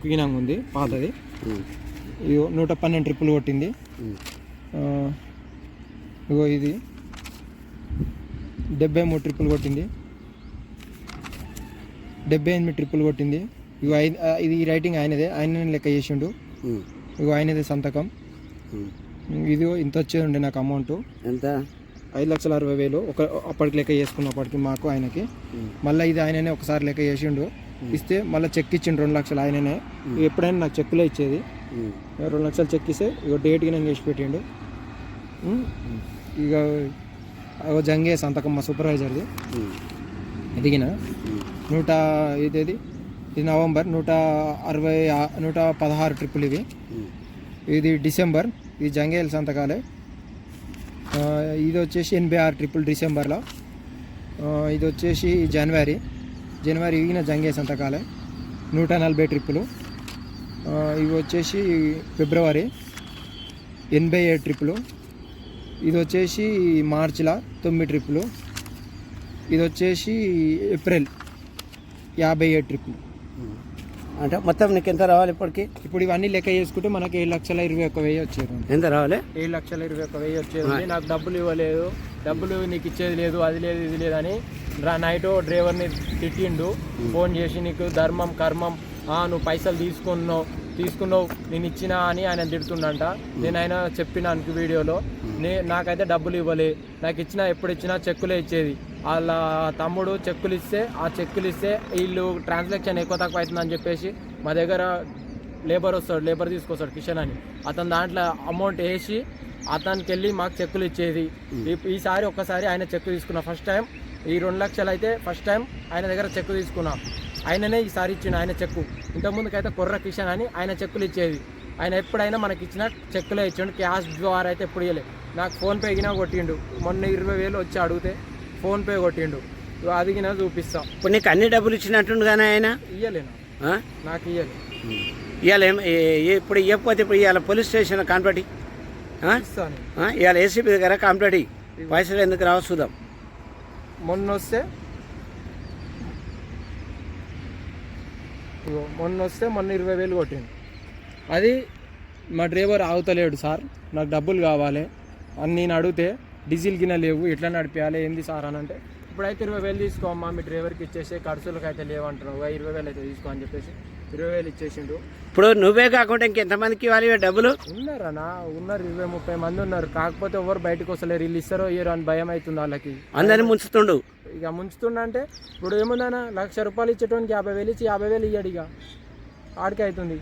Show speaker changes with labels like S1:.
S1: క్వీనాంగ్ ఉంది పాతది. ఇగో నూట పన్నెండు ట్రిప్పులు కొట్టింది. ఇగో ఇది. డెబ్బై మూడు ట్రిప్పులు కొట్టింది. డెబ్బై ఎనిమిది ట్రిప్పులు కొట్టింది. ఇగో ఇది ఈ రైటింగ్ ఆయనదే ఆయన లెక్క చేసిండు. ఇగో ఆయనదే సంతకం. ఇది ఇంత వచ్చేది ఉండే నాకు అమౌంట్.
S2: ఎంత?
S1: ఐదు లక్షల అరవై వేలు. ఒక అప్పటికి లెక్క చేసుకున్నప్పటికి మాకు ఆయనకి. మళ్ళీ ఇది ఆయననే ఒకసారి లెక్క చేసిండు. ఇస్తే మళ్ళీ చెక్ ఇచ్చిండు రెండు లక్షలు ఆయననే. ఎప్పుడైనా నాకు చెక్కులే ఇచ్చేది. రెండు లక్షలు చెక్ ఇస్తే ఇక డేట్కి నేను చేసి పెట్టిండు. ఇక అగో జంగే సంతకం మా సూపర్వైజర్ది
S2: ఉమ్,
S1: దిగిన
S2: ఉమ్,
S1: నూట ఇదేది ఇది నవంబర్ నూట అరవై నూట పదహారు ట్రిప్పులు ఇవి. ఇది డిసెంబర్ ఇది జంగేల్ సంతకాలే. ఇది వచ్చేసి ఎనభై ఆరు ట్రిపుల్ డిసెంబర్లో. ఇది వచ్చేసి జనవరి. జనవరి ఈగిన జంగే సంతకాలే నూట నలభై ట్రిప్పులు. ఇవి వచ్చేసి ఫిబ్రవరి ఎనభై ఏడు ట్రిప్పులు. ఇది వచ్చేసి మార్చిలో తొమ్మిది ట్రిప్పులు. ఇది వచ్చేసి ఏప్రిల్ యాభై ఏడు ట్రిప్పులు.
S2: అంటే మొత్తం నీకు ఎంత రావాలి ఇప్పటికి?
S1: ఇప్పుడు ఇవన్నీ లెక్క చేసుకుంటే మనకి ఏడు లక్షల ఇరవై ఒక్క వెయ్యి వచ్చేది.
S2: ఎంత రావాలి?
S1: ఏడు లక్షల ఇరవై ఒక్క వెయ్యి వచ్చేది. నాకు డబ్బులు ఇవ్వలేదు. డబ్బులు నీకు ఇచ్చేది లేదు అది లేదు ఇది లేదని రా నైట్ డ్రైవర్ని తిట్టిండు. ఫోన్ చేసి నీకు ధర్మం కర్మం ఆ, నువ్వు పైసలు తీసుకున్నావు తీసుకున్నావు నేను ఇచ్చినా అని ఆయన తిడుతుండంట. నేను ఆయన చెప్పినాను వీడియోలో నే నాకైతే డబ్బులు ఇవ్వలే నాకు ఇచ్చిన ఎప్పుడు ఇచ్చినా చెక్కులే ఇచ్చేది. వాళ్ళ తమ్ముడు చెక్కులు ఇస్తే ఆ చెక్కులు ఇస్తే వీళ్ళు ట్రాన్సాక్షన్ ఎక్కువ తక్కువ అవుతుందని చెప్పేసి మా దగ్గర లేబర్ వస్తాడు లేబర్ తీసుకొస్తాడు కిషన్ అని. అతను దాంట్లో అమౌంట్ వేసి అతనికి వెళ్ళి మాకు చెక్కులు ఇచ్చేది. ఈసారి ఒక్కసారి ఆయన చెక్కు తీసుకున్నా. ఫస్ట్ టైం ఈ రెండు లక్షలు అయితే ఫస్ట్ టైం ఆయన దగ్గర చెక్కు తీసుకున్నా. ఆయననే ఈసారి ఇచ్చిన ఆయన చెక్కు. ఇంతకుముందుకైతే కొర్ర కిషన్ అని ఆయన చెక్కులు ఇచ్చేది. ఆయన ఎప్పుడైనా మనకి ఇచ్చిన చెక్కులే ఇచ్చిండు. క్యాష్ ద్వారా అయితే ఎప్పుడు ఇవ్వలే నాకు ఫోన్పే గినా కొట్టిండు. మొన్న ఇరవై వేలు వచ్చి అడిగితే ఫోన్పే కొట్టిండు. అది గినా చూపిస్తాం.
S2: ఇప్పుడు నీకు అన్ని డబ్బులు ఇచ్చినట్టుండు కానీ ఆయన?
S1: ఇయ్యలేను? నాకు. ఇయ్యలే.
S2: ఉమ్. ఇవాళ ఏం? ఏ- ఏ- ఇప్పుడు ఇవ్వకపోతే ఇప్పుడు ఇవాళ పోలీస్ స్టేషన్
S1: ఇస్తాను
S2: ఇవాళ ఏసీపీ దగ్గర కంప్లైంట్. పైసలు ఎందుకు రావు చూద్దాం.
S1: మొన్న వస్తే మొన్న వస్తే మొన్న ఇరవై వేలు కొట్టిండు. అది మా డ్రైవర్ ఆగుతలేడు సార్. నాకు డబ్బులు కావాలి. అని నేను అడిగితే డీజిల్ గిన్నె లేవు. ఎట్లా నడిపించాలి ఏంది సార్ అని అంటే ఇప్పుడైతే ఇరవై వేలు తీసుకో అమ్మా మీ డ్రైవర్కి ఇచ్చేసి ఖర్చులకు అయితే లేవంటున్నావు. "ఇగో ఇరవై వేలు అయితే తీసుకో అని చెప్పేసి ఇరవై వేలు ఇచ్చేసిండు.
S2: ఇప్పుడు నువ్వే కాకుండా ఇంకెంతమందికి ఇవ్వాలి ఇవి డబ్బులు?
S1: ఉన్నారన్నా ఉన్నారు ఇరవై ముప్పై మంది ఉన్నారు. కాకపోతే ఎవరు బయటకు వస్తలేరు. వీళ్ళు ఇస్తారో ఇయ్యరో అని భయం అవుతుంది వాళ్ళకి.
S2: అందరిని ముంచుతుండు.
S1: ఇక ముంచుతుండంటే ఇప్పుడు ఏముందన్నా? లక్ష రూపాయలు ఇచ్చేటోనికి యాభై వేలు ఇచ్చి యాభై వేలు ఇయ్యాడు ఇక. ఆడికి అవుతుంది.